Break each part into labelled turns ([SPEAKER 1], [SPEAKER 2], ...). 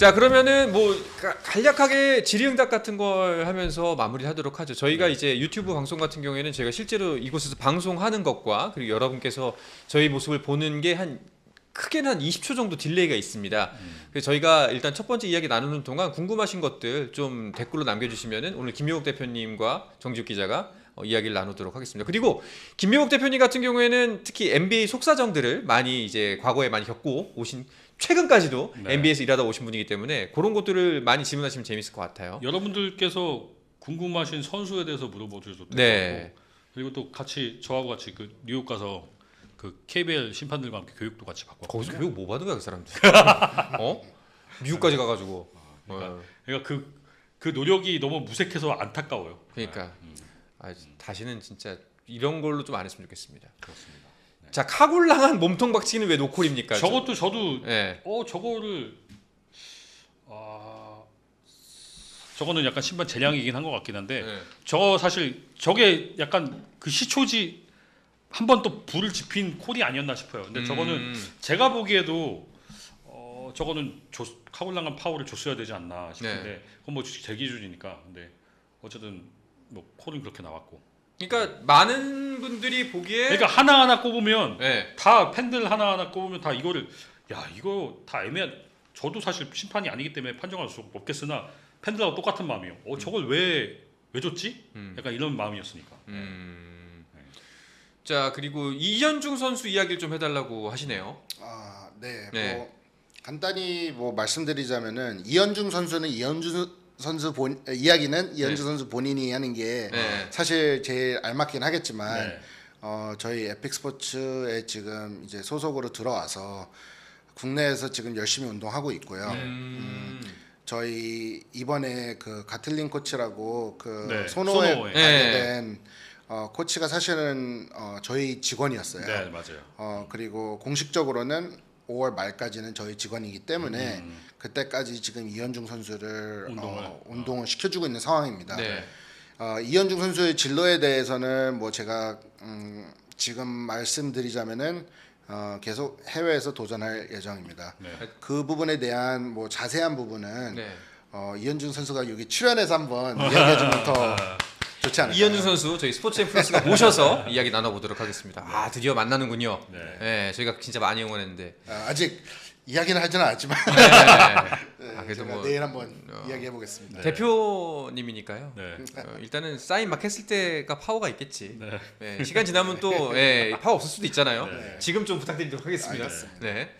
[SPEAKER 1] 자 그러면은 뭐 가- 간략하게 질의응답 같은 걸 하면서 마무리하도록 하죠. 저희가
[SPEAKER 2] 네.
[SPEAKER 1] 이제 유튜브 방송 같은 경우에는 제가 실제로 이곳에서 방송하는 것과 그리고 여러분께서 저희 모습을 보는 게 한 크게는 한 20초 정도 딜레이가 있습니다.
[SPEAKER 2] 음.
[SPEAKER 1] 그래서 저희가 일단 첫 번째 이야기 나누는 동안 궁금하신 것들 좀 댓글로 남겨주시면은 오늘 김용욱 대표님과 정지욱 기자가 어, 이야기를 나누도록 하겠습니다. 그리고 김용욱 대표님 같은 경우에는 특히 NBA 속사정들을 많이 이제 과거에 많이 겪고 오신 최근까지도
[SPEAKER 2] 네.
[SPEAKER 1] NBA에서 일하다 오신 분이기 때문에 그런 것들을 많이 질문하시면 재밌을 것 같아요.
[SPEAKER 2] 여러분들께서 궁금하신 선수에 대해서 물어보셔도 될것
[SPEAKER 1] 네.
[SPEAKER 2] 같고 그리고 또 같이 저하고 같이 그 뉴욕 가서 그 KBL 심판들과 함께 교육도 같이 받고
[SPEAKER 1] 거기서. 교육 뭐 받은 거야 그 사람들? 어? 미국까지 가가지고. 어,
[SPEAKER 2] 그러니까 그, 그 노력이 너무 무색해서 안타까워요.
[SPEAKER 1] 그러니까
[SPEAKER 2] 음,
[SPEAKER 1] 아, 다시는 진짜 이런 걸로 좀 안 했으면 좋겠습니다.
[SPEAKER 2] 그렇습니다.
[SPEAKER 1] 자 카굴랑한 몸통 박치기는 왜 노콜입니까?
[SPEAKER 2] 저것도 저도
[SPEAKER 1] 예.
[SPEAKER 2] 어 저거를 아 저거는 약간 신발 재량이긴 한 것 같긴 한데
[SPEAKER 1] 예.
[SPEAKER 2] 저 사실 저게 약간 그 시초지 한 번 또 불을 지핀 콜이 아니었나 싶어요. 근데 저거는
[SPEAKER 1] 음,
[SPEAKER 2] 제가 보기에도 어 저거는 조, 카굴랑한 파워를 줬어야 되지 않나 싶은데
[SPEAKER 1] 네.
[SPEAKER 2] 그건 뭐 제 기준이니까 근데 어쨌든 뭐 콜은 그렇게 나왔고
[SPEAKER 1] 그러니까 많은 분들이 보기에
[SPEAKER 2] 그러니까 하나 하나 꼽으면
[SPEAKER 1] 예.
[SPEAKER 2] 다 팬들 하나 하나 꼽으면 다 이거를 야 이거 다 애매한 저도 사실 심판이 아니기 때문에 판정할 수 없겠으나 팬들하고 똑같은 마음이에요. 어 저걸 왜왜 줬지?
[SPEAKER 1] 음.
[SPEAKER 2] 약간 이런 마음이었으니까.
[SPEAKER 1] 음. 자 그리고 이현중 선수 이야기를 좀 해달라고 하시네요.
[SPEAKER 3] 아, 네.
[SPEAKER 1] 네.
[SPEAKER 3] 뭐 간단히 뭐 말씀드리자면은 이현중 선수는 이현중 선수 본 이야기는 이현중 선수 본인이 하는 게
[SPEAKER 1] 네.
[SPEAKER 3] 사실 제일 알맞긴 하겠지만
[SPEAKER 2] 네.
[SPEAKER 3] 어, 저희 에픽 스포츠에 지금 이제 소속으로 들어와서 국내에서 지금 열심히 운동하고 있고요.
[SPEAKER 1] 음.
[SPEAKER 3] 저희 이번에 그 가틀린 코치라고 그
[SPEAKER 2] 네,
[SPEAKER 3] 소노에. 가게
[SPEAKER 1] 네.
[SPEAKER 3] 된 어, 코치가 사실은 어, 저희 직원이었어요.
[SPEAKER 2] 네 맞아요.
[SPEAKER 3] 어 그리고 공식적으로는 5월 말까지는 저희 직원이기 때문에
[SPEAKER 2] 음.
[SPEAKER 3] 그때까지 지금 이현중 선수를
[SPEAKER 2] 운동을.
[SPEAKER 3] 어, 운동을 시켜주고 있는 상황입니다.
[SPEAKER 1] 네.
[SPEAKER 3] 어, 이현중 선수의 진로에 대해서는 뭐 제가 음, 지금 말씀드리자면은 어, 계속 해외에서 도전할 예정입니다.
[SPEAKER 2] 네.
[SPEAKER 3] 그 부분에 대한 뭐 자세한 부분은
[SPEAKER 1] 네.
[SPEAKER 3] 어, 이현중 선수가 여기 출연해서 한번 이야기해주면 더 좋지 않을까.
[SPEAKER 1] 이현중 선수 저희 스포츠 앤 플러스가 모셔서 이야기 나눠보도록 하겠습니다. 아 드디어 만나는군요.
[SPEAKER 2] 네.
[SPEAKER 1] 네. 저희가 진짜 많이 응원했는데.
[SPEAKER 3] 아, 아직 이야기는 하지는 않았지만
[SPEAKER 1] 네.
[SPEAKER 3] 네,
[SPEAKER 1] 아, 그래도
[SPEAKER 3] 제가
[SPEAKER 1] 뭐-
[SPEAKER 3] 내일 한번
[SPEAKER 1] 어.
[SPEAKER 3] 이야기해 보겠습니다.
[SPEAKER 2] 네.
[SPEAKER 1] 대표님이니까요.
[SPEAKER 2] 네.
[SPEAKER 1] 어, 일단은 사인 막 했을 때가 파워가 있겠지.
[SPEAKER 2] 네.
[SPEAKER 1] 네, 시간 지나면 또 예, 파워 없을 수도 있잖아요.
[SPEAKER 2] 네.
[SPEAKER 1] 지금 좀 부탁드리도록 하겠습니다.
[SPEAKER 3] 알겠습니다.
[SPEAKER 1] 네.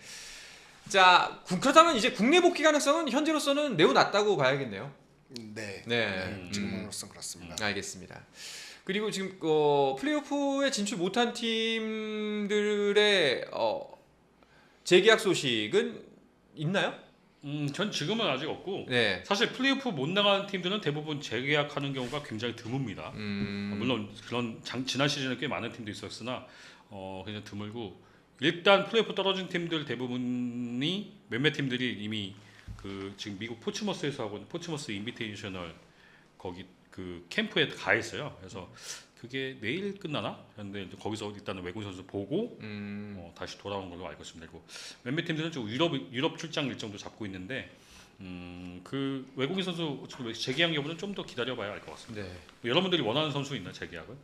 [SPEAKER 1] 자, 구- 그렇다면 이제 국내 복귀 가능성은 현재로서는 매우 낮다고 봐야겠네요.
[SPEAKER 3] 네,
[SPEAKER 1] 네.
[SPEAKER 2] 음.
[SPEAKER 3] 지금으로서는 그렇습니다.
[SPEAKER 1] 알겠습니다. 그리고 지금 어, 플레이오프에 진출 못한 팀들의 어, 재계약 소식은 있나요?
[SPEAKER 2] 음, 전 지금은 아직 없고
[SPEAKER 1] 네.
[SPEAKER 2] 사실 플레이오프 못 나가는 팀들은 대부분 재계약하는 경우가 굉장히 드뭅니다.
[SPEAKER 1] 음,
[SPEAKER 2] 물론 그런 장, 지난 시즌에 꽤 많은 팀도 있었으나 어, 그냥 드물고 일단 플레이오프 떨어진 팀들 대부분이 몇몇 팀들이 이미 그 지금 미국 포츠머스에서 하고 있는 포츠머스 인비테이셔널 거기 그 캠프에 가 있어요. 그래서 그게 내일 끝나나? 그런데 이제 거기서 일단은 외국 선수 보고
[SPEAKER 1] 음,
[SPEAKER 2] 어, 다시 돌아온 걸로 알고 있습니다. 그리고 몇몇 팀들은 좀 유럽 유럽 출장 일정도 잡고 있는데 음, 그 외국인 선수 재계약 여부는 좀 더 기다려봐야 알 것 같습니다.
[SPEAKER 1] 네.
[SPEAKER 2] 뭐 여러분들이 원하는 선수 있나 재계약은?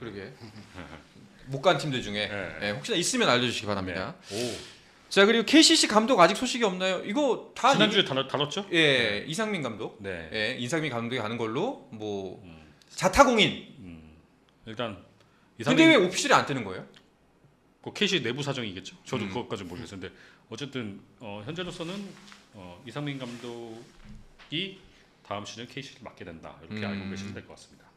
[SPEAKER 1] 그러게. 못 간 팀들 중에
[SPEAKER 2] 네.
[SPEAKER 1] 예, 혹시나 있으면 알려주시기 바랍니다.
[SPEAKER 2] 오.
[SPEAKER 1] 자 그리고 KCC 감독 아직 소식이 없나요? 이거 다
[SPEAKER 2] 지난주에 다뤘, 다뤘죠?
[SPEAKER 1] 이- 예 이상민 감독,
[SPEAKER 2] 네.
[SPEAKER 1] 예 이상민 감독이 가는 걸로 뭐
[SPEAKER 2] 음,
[SPEAKER 1] 자타공인.
[SPEAKER 2] 음. 일단
[SPEAKER 1] 근데
[SPEAKER 2] 이상민
[SPEAKER 1] 왜 오피셜이 안 뜨는 거예요?
[SPEAKER 2] 그 KC 내부 사정이겠죠. 저도
[SPEAKER 1] 음.
[SPEAKER 2] 그것까지 는 모르겠는데 어쨌든 어, 현재로서는 어, 이상민 감독이 다음 시즌 KC를 맡게 된다 이렇게
[SPEAKER 1] 음.
[SPEAKER 2] 알고 계시면 될 것 같습니다.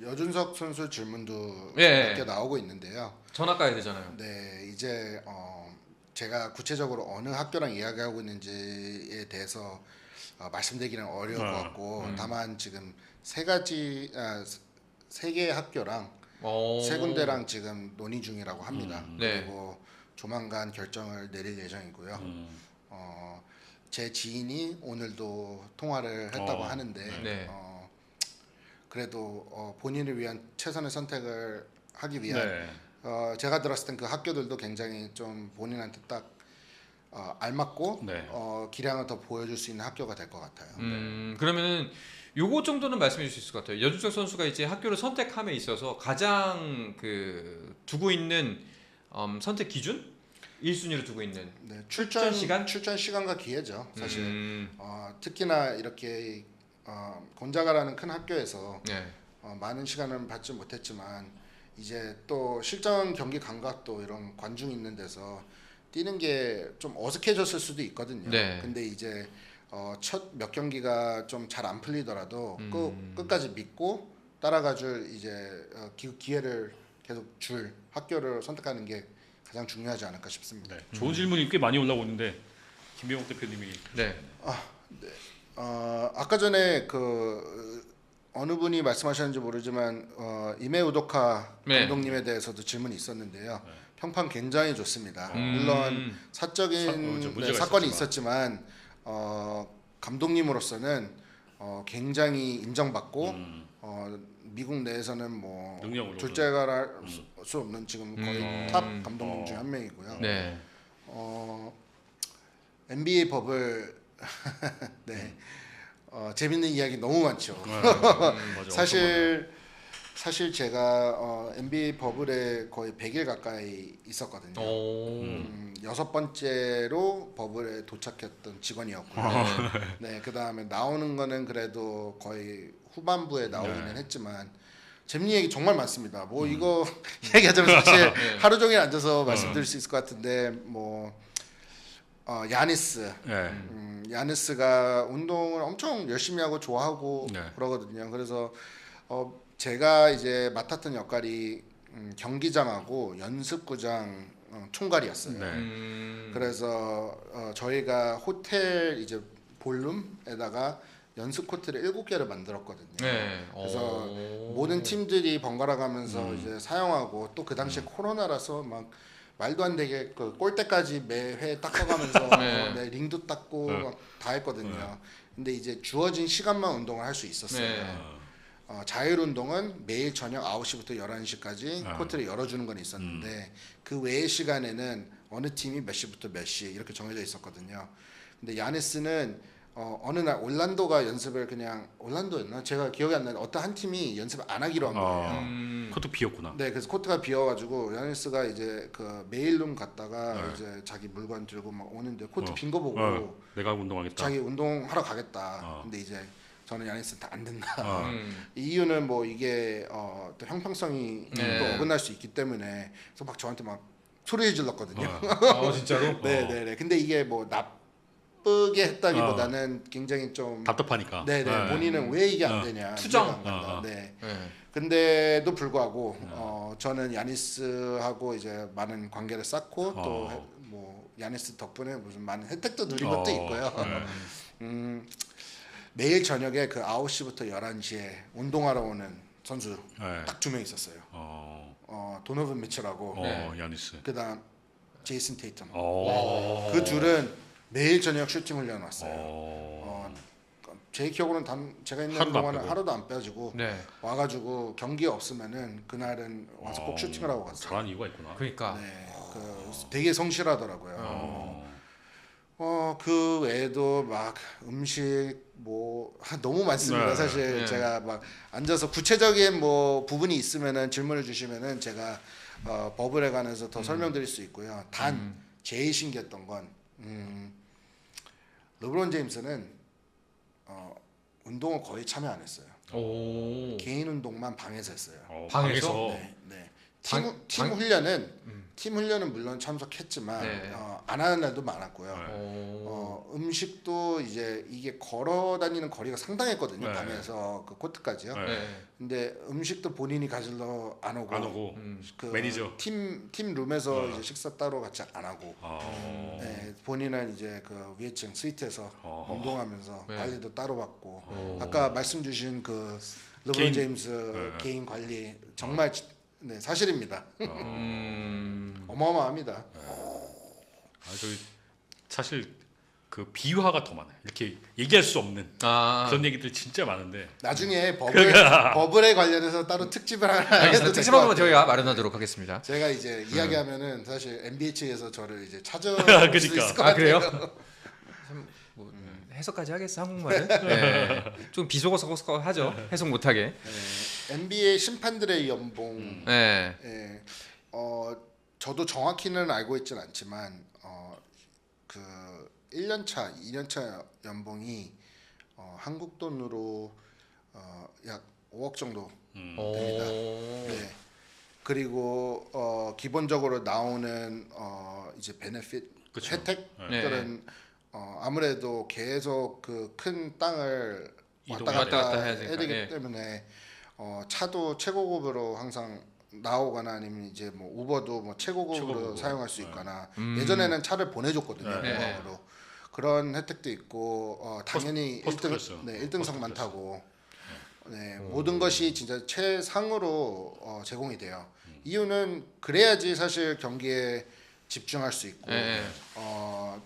[SPEAKER 3] 여준석 선수 질문도
[SPEAKER 1] 예.
[SPEAKER 3] 몇개 나오고 있는데요.
[SPEAKER 1] 전학 가야 되잖아요.
[SPEAKER 3] 네, 이제 어, 제가 구체적으로 어느 학교랑 이야기하고 있는지에 대해서 어, 말씀드리기는 어려울 것
[SPEAKER 2] 어,
[SPEAKER 3] 같고
[SPEAKER 1] 음.
[SPEAKER 3] 다만 지금 세 가지 아, 세 개의 학교랑
[SPEAKER 1] 어...
[SPEAKER 3] 세 군데랑 지금 논의 중이라고 합니다.
[SPEAKER 2] 음.
[SPEAKER 1] 네.
[SPEAKER 3] 그리고 조만간 결정을 내릴 예정이고요.
[SPEAKER 2] 음,
[SPEAKER 3] 어, 제 지인이 오늘도 통화를 했다고
[SPEAKER 2] 어,
[SPEAKER 3] 하는데
[SPEAKER 1] 네.
[SPEAKER 3] 어, 그래도 어, 본인을 위한 최선의 선택을 하기 위한
[SPEAKER 2] 네.
[SPEAKER 3] 어, 제가 들었을 땐 그 학교들도 굉장히 좀 본인한테 딱 어, 알맞고
[SPEAKER 2] 네.
[SPEAKER 3] 어, 기량을 더 보여줄 수 있는 학교가 될 것 같아요.
[SPEAKER 1] 음, 그러면은 요거 정도는 말씀해 주실 수 있을 것 같아요. 여준석 선수가 이제 학교를 선택함에 있어서 가장 그 두고 있는 음, 선택 기준 1순위로 두고 있는
[SPEAKER 3] 네,
[SPEAKER 1] 출전
[SPEAKER 3] 출전
[SPEAKER 1] 시간?
[SPEAKER 3] 출전 시간과 기회죠. 사실
[SPEAKER 1] 음,
[SPEAKER 3] 어, 특히나 이렇게 어, 곤자가라는 큰 학교에서
[SPEAKER 1] 네.
[SPEAKER 3] 어, 많은 시간을 받지 못했지만 이제 또 실전 경기 감각도 이런 관중 있는 데서 뛰는 게 좀 어색해졌을 수도 있거든요.
[SPEAKER 1] 네.
[SPEAKER 3] 근데 이제 어, 첫 몇 경기가 좀 잘 안 풀리더라도
[SPEAKER 1] 음.
[SPEAKER 3] 끝, 끝까지 믿고 따라가줄 이제 어, 기, 기회를 계속 줄 학교를 선택하는 게 가장 중요하지 않을까 싶습니다.
[SPEAKER 2] 네. 좋은 질문이 꽤 많이 올라오고 있는데 김병욱 대표님이
[SPEAKER 1] 네.
[SPEAKER 3] 어, 아까 전에 그 어느 분이 말씀하셨는지 모르지만 어, 이메 우도카
[SPEAKER 1] 네.
[SPEAKER 3] 감독님에 대해서도 질문이 있었는데요. 평판 굉장히 좋습니다.
[SPEAKER 1] 음.
[SPEAKER 3] 물론 사적인
[SPEAKER 2] 사- 어, 좀
[SPEAKER 3] 네, 사건이
[SPEAKER 2] 있었지만.
[SPEAKER 3] 어, 감독님으로서는 어, 굉장히 인정받고
[SPEAKER 2] 음,
[SPEAKER 3] 어, 미국 내에서는 뭐
[SPEAKER 2] 능력으로
[SPEAKER 3] 둘째가 할수 없는 지금 거의
[SPEAKER 1] 음.
[SPEAKER 3] 탑 감독님
[SPEAKER 2] 어.
[SPEAKER 3] 중한 명이고요.
[SPEAKER 1] 네.
[SPEAKER 3] 어, NBA 법을 네 어, 재밌는 이야기 너무 많죠.
[SPEAKER 2] 네, 음, 맞아,
[SPEAKER 3] 사실 사실 제가 어, NBA 버블에 거의 100일 가까이 있었거든요.
[SPEAKER 1] 오.
[SPEAKER 3] 음, 여섯 번째로 버블에 도착했던 직원이었고요.
[SPEAKER 1] 네.
[SPEAKER 3] 네, 그 다음에 나오는 거는 그래도 거의 후반부에 나오기는
[SPEAKER 2] 네.
[SPEAKER 3] 했지만 재밌는 얘기 정말 많습니다. 뭐 이거 얘기하자면 사실
[SPEAKER 1] 네.
[SPEAKER 3] 하루 종일 앉아서 말씀드릴 수 있을 것 같은데 뭐 어, 야니스,
[SPEAKER 2] 네.
[SPEAKER 3] 음, 야니스가 운동을 엄청 열심히 하고 좋아하고
[SPEAKER 2] 네.
[SPEAKER 3] 그러거든요. 그래서 어, 제가 이제 맡았던 역할이 음, 경기장하고 연습구장 어, 총괄이었어요.
[SPEAKER 2] 네.
[SPEAKER 1] 음.
[SPEAKER 3] 그래서 어, 저희가 호텔 이제 볼룸에다가 연습 코트를 일곱 개를 만들었거든요.
[SPEAKER 1] 네.
[SPEAKER 3] 그래서
[SPEAKER 1] 오.
[SPEAKER 3] 모든 팀들이 번갈아 가면서
[SPEAKER 2] 음.
[SPEAKER 3] 이제 사용하고 또 그 당시에 코로나라서 막 말도 안 되게 그 골대까지 매회 닦아가면서
[SPEAKER 1] 네.
[SPEAKER 3] 어, 네, 링도 닦고
[SPEAKER 2] 네.
[SPEAKER 3] 막다 했거든요. 근데 이제 주어진 시간만 운동을 할 수 있었어요.
[SPEAKER 1] 네.
[SPEAKER 3] 어, 자율 운동은 매일 저녁 9시부터 11시까지
[SPEAKER 2] 아.
[SPEAKER 3] 코트를 열어주는 건 있었는데 그 외의 시간에는 어느 팀이 몇 시부터 몇 시 이렇게 정해져 있었거든요. 근데 야네스는 어, 어느 날 올란도가 연습을 그냥 올란도였나 제가 기억이 안 나는데 어떤 한 팀이 연습을 안 하기로 한 거예요.
[SPEAKER 2] 아.
[SPEAKER 1] 음.
[SPEAKER 2] 코트 비었구나.
[SPEAKER 3] 네, 그래서 코트가 비어가지고 야네스가 이제 그 메일룸 갔다가
[SPEAKER 2] 네.
[SPEAKER 3] 이제 자기 물건 들고 막 오는데 코트
[SPEAKER 2] 어.
[SPEAKER 3] 빈거 보고
[SPEAKER 2] 어, 내가 운동하겠다.
[SPEAKER 3] 자기 운동하러 가겠다.
[SPEAKER 2] 어.
[SPEAKER 3] 근데 이제 저는 야네스한테 안 된다.
[SPEAKER 2] 어.
[SPEAKER 1] 음.
[SPEAKER 3] 이 이유는 뭐 이게 어, 또 형평성이
[SPEAKER 1] 네.
[SPEAKER 3] 또 어긋날 수 있기 때문에 그래서 막 저한테 막 소리 질렀거든요.
[SPEAKER 2] 어.
[SPEAKER 1] 어, 진짜로?
[SPEAKER 3] 네, 네, 네. 근데 이게 뭐 나쁘게 했다기보다는 굉장히 좀
[SPEAKER 2] 답답하니까.
[SPEAKER 3] 네, 네. 본인은 왜 이게 안
[SPEAKER 2] 어.
[SPEAKER 3] 되냐.
[SPEAKER 1] 투정.
[SPEAKER 3] 안. 네.
[SPEAKER 1] 네.
[SPEAKER 3] 근데도 불구하고 어, 저는 야니스하고 이제 많은 관계를 쌓고
[SPEAKER 2] 어.
[SPEAKER 3] 또뭐 야니스 덕분에 무슨 많은 혜택도 누린 것도
[SPEAKER 2] 어,
[SPEAKER 3] 있고요.
[SPEAKER 2] 네.
[SPEAKER 3] 음, 매일 저녁에 그 9시부터 11시에 운동하러 오는 선수
[SPEAKER 2] 네.
[SPEAKER 3] 딱 두 명 있었어요.
[SPEAKER 2] 어,
[SPEAKER 3] 어, 도노븐 미첼하고
[SPEAKER 2] 어,
[SPEAKER 1] 네.
[SPEAKER 2] 야니스.
[SPEAKER 3] 그다음 제이슨 테이텀.
[SPEAKER 2] 어.
[SPEAKER 3] 그 둘은 매일 저녁 슈팅 훈련 왔어요.
[SPEAKER 2] 어.
[SPEAKER 3] 어, 제 기억으로는 단 제가 있는
[SPEAKER 2] 하루도 안
[SPEAKER 3] 동안은
[SPEAKER 2] 빼고.
[SPEAKER 3] 하루도 안 빼지고
[SPEAKER 1] 네.
[SPEAKER 3] 와가지고 경기 없으면은 그날은 와서 꼭
[SPEAKER 2] 어,
[SPEAKER 3] 슈팅을 하고 갔어요.
[SPEAKER 2] 잘하는 이유가 있구나.
[SPEAKER 1] 그러니까.
[SPEAKER 3] 네, 그 되게 성실하더라고요.
[SPEAKER 2] 어.
[SPEAKER 3] 어, 그 외에도 막 음식 뭐 하, 너무 많습니다.
[SPEAKER 2] 네.
[SPEAKER 3] 사실
[SPEAKER 1] 네.
[SPEAKER 3] 제가 막 앉아서 구체적인 뭐 부분이 있으면은 질문을 주시면은 제가 어, 버블에 관해서
[SPEAKER 1] 음.
[SPEAKER 3] 더 설명드릴 수 있고요. 단 제일 신기했던 건 음, 르브론 제임스는 어, 운동을 거의 참여 안 했어요.
[SPEAKER 1] 오.
[SPEAKER 3] 개인 운동만 방에서 했어요.
[SPEAKER 2] 어,
[SPEAKER 1] 방에서?
[SPEAKER 2] 방에서?
[SPEAKER 3] 네, 네. 팀,
[SPEAKER 1] 방-
[SPEAKER 3] 팀
[SPEAKER 1] 방-
[SPEAKER 3] 훈련은
[SPEAKER 1] 음.
[SPEAKER 3] 팀 훈련은 물론 참석했지만
[SPEAKER 1] 네.
[SPEAKER 3] 어, 안 하는 날도 많았고요.
[SPEAKER 2] 네.
[SPEAKER 1] 오.
[SPEAKER 3] 어, 음식도 이제 이게 걸어 다니는 거리가 상당했거든요.
[SPEAKER 2] 네.
[SPEAKER 3] 방에서 그 코트까지요.
[SPEAKER 2] 네.
[SPEAKER 1] 네.
[SPEAKER 3] 근데 음식도 본인이 가지러 안 오고,
[SPEAKER 2] 안 오고.
[SPEAKER 1] 음.
[SPEAKER 3] 그
[SPEAKER 2] 매니저.
[SPEAKER 3] 팀, 팀 룸에서
[SPEAKER 2] 어.
[SPEAKER 3] 이제 식사 따로 같이 안 하고
[SPEAKER 2] 어.
[SPEAKER 3] 네, 본인은 이제 그 위에층 스위트에서
[SPEAKER 2] 어.
[SPEAKER 3] 운동하면서
[SPEAKER 1] 네.
[SPEAKER 3] 관리도 따로 받고
[SPEAKER 1] 오.
[SPEAKER 3] 아까 말씀 주신 그 르브론 제임스
[SPEAKER 2] 네.
[SPEAKER 3] 개인 관리 정말 지- 네, 사실입니다.
[SPEAKER 1] 음.
[SPEAKER 3] 어마어마합니다.
[SPEAKER 2] 아, 저 사실 그 비화가 더 많아요. 이렇게 얘기할 수 없는
[SPEAKER 1] 아,
[SPEAKER 2] 그런 얘기들 진짜 많은데
[SPEAKER 3] 나중에 버블 버블에 관련해서 따로 특집을 하나 해도
[SPEAKER 1] 특집 한번. 저희가 마련하도록 하겠습니다.
[SPEAKER 3] 제가 이제 이야기하면은 사실 NBA 측에서 저를 이제 찾아올
[SPEAKER 2] 그러니까.
[SPEAKER 3] 수 있을 것
[SPEAKER 1] 아, 그래요?
[SPEAKER 3] 같아요.
[SPEAKER 1] 뭐, 해석까지 하겠어 한국말은? 네. 좀 비속어서 하죠. 해석 못하게.
[SPEAKER 3] 네, NBA 심판들의 연봉
[SPEAKER 1] 네.
[SPEAKER 3] 예, 어 저도 정확히는 알고 있진 않지만 어 그 1년 차, 2년 차 연봉이 어, 한국 돈으로 어, 약 5억 정도.
[SPEAKER 2] 음.
[SPEAKER 1] 오.
[SPEAKER 3] 네. 그리고 어, 기본적으로 나오는 어, 이제 베네핏
[SPEAKER 2] 그쵸.
[SPEAKER 3] 혜택들은 어, 아무래도 계속 그 큰 땅을 왔다 갔다,
[SPEAKER 1] 왔다 갔다 해야
[SPEAKER 3] 되기
[SPEAKER 1] 예.
[SPEAKER 3] 때문에 어, 차도 최고급으로 항상 나오거나 아니면 이제 뭐 우버도 뭐 최고급으로
[SPEAKER 2] 최고급으로.
[SPEAKER 3] 사용할 수
[SPEAKER 2] 네.
[SPEAKER 3] 있거나
[SPEAKER 1] 음.
[SPEAKER 3] 예전에는 차를 보내줬거든요
[SPEAKER 2] 네.
[SPEAKER 3] 공항으로 그런 혜택도 있고 어, 당연히
[SPEAKER 2] 포스트
[SPEAKER 3] 1등
[SPEAKER 2] 클래스.
[SPEAKER 3] 네 1등석만
[SPEAKER 2] 포스트
[SPEAKER 3] 타고 네 모든 것이 진짜 최상으로 어, 제공이 돼요 이유는 그래야지 사실 경기에 집중할 수 있고
[SPEAKER 1] 네.
[SPEAKER 3] 어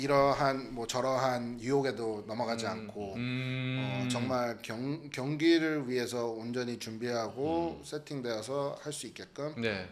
[SPEAKER 3] 이러한 뭐 저러한 유혹에도 넘어가지 않고
[SPEAKER 1] 음.
[SPEAKER 3] 어, 정말 경, 경기를 위해서 온전히 준비하고 세팅되어서 할 수 있게끔
[SPEAKER 1] 네.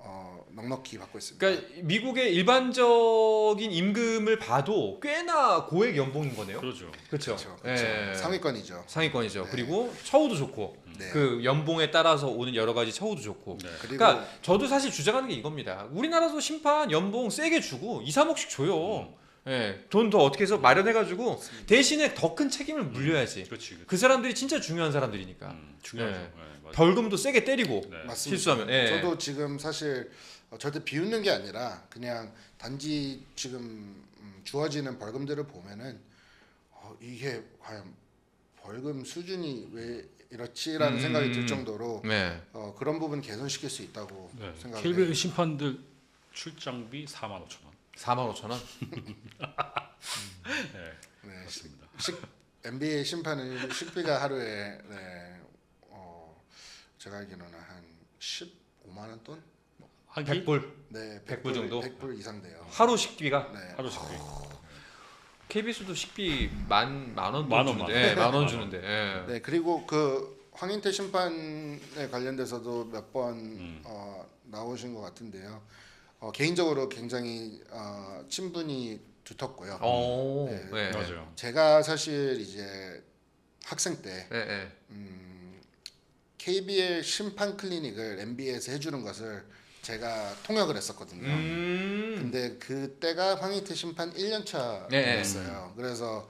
[SPEAKER 3] 어, 넉넉히 받고 있습니다.
[SPEAKER 1] 그러니까 미국의 일반적인 임금을 봐도 꽤나 고액 연봉인 거네요.
[SPEAKER 2] 그러죠.
[SPEAKER 1] 그렇죠.
[SPEAKER 3] 그렇죠. 그렇죠.
[SPEAKER 1] 예.
[SPEAKER 3] 상위권이죠.
[SPEAKER 1] 상위권이죠.
[SPEAKER 3] 네.
[SPEAKER 1] 그리고 처우도 좋고
[SPEAKER 3] 네.
[SPEAKER 1] 그 연봉에 따라서 오는 여러 가지 처우도 좋고.
[SPEAKER 2] 네.
[SPEAKER 1] 그러니까 저도 사실 주장하는 게 이겁니다. 우리나라도 심판 연봉 세게 주고 2, 3억씩 줘요. 예. 돈 더 어떻게 해서 마련해 가지고 대신에 더 큰 책임을 물려야지.
[SPEAKER 2] 그렇지. 그렇지.
[SPEAKER 1] 그 사람들이 진짜 중요한 사람들이니까.
[SPEAKER 2] 음, 중요하죠.
[SPEAKER 1] 네.
[SPEAKER 2] 네.
[SPEAKER 1] 벌금도 세게 때리고
[SPEAKER 2] 네.
[SPEAKER 3] 맞습니다.
[SPEAKER 1] 실수하면. 예.
[SPEAKER 3] 저도 지금 사실 어, 절대 비웃는 게 아니라 그냥 단지 지금 음, 주어지는 벌금들을 보면은 어, 이게 과연 벌금 수준이 왜 이렇지라는
[SPEAKER 1] 음.
[SPEAKER 3] 생각이 들 정도로
[SPEAKER 1] 네.
[SPEAKER 3] 어, 그런 부분 개선시킬 수 있다고
[SPEAKER 2] 네.
[SPEAKER 3] 생각해요.
[SPEAKER 2] KBL 심판들 출장비 4만 5천 원.
[SPEAKER 1] 4만 5천 원.
[SPEAKER 2] 네,
[SPEAKER 3] 네,
[SPEAKER 2] 맞습니다.
[SPEAKER 3] 식, NBA 심판은 식비가 하루에 네, 어, 제가 알기로는 한 15만 원 돈?
[SPEAKER 2] 한 끼?
[SPEAKER 1] 100불.
[SPEAKER 3] 네,
[SPEAKER 1] 100불 정도?
[SPEAKER 3] 100불 이상 돼요.
[SPEAKER 1] 하루 식비가
[SPEAKER 3] 네.
[SPEAKER 2] 하루 식비.
[SPEAKER 1] KBS도 식비 만 만원
[SPEAKER 2] 만 원,
[SPEAKER 1] 주는데,
[SPEAKER 2] 만
[SPEAKER 1] 예,
[SPEAKER 2] 원.
[SPEAKER 1] 만원 주는데. 예.
[SPEAKER 3] 네 그리고 그 황인태 심판에 관련돼서도 몇번
[SPEAKER 2] 음.
[SPEAKER 3] 어, 나오신 것 같은데요. 어, 개인적으로 굉장히 어, 친분이 두텁고요.
[SPEAKER 1] 오,
[SPEAKER 3] 네,
[SPEAKER 1] 네.
[SPEAKER 2] 맞아요.
[SPEAKER 3] 제가 사실 이제 학생 때
[SPEAKER 1] 예, 예.
[SPEAKER 3] 음, KBL 심판 클리닉을 NBA에서 해주는 것을 제가 통역을 했었거든요.
[SPEAKER 1] 음.
[SPEAKER 3] 근데 그때가 황희태 심판 1년
[SPEAKER 1] 네.
[SPEAKER 3] 차였어요. 그래서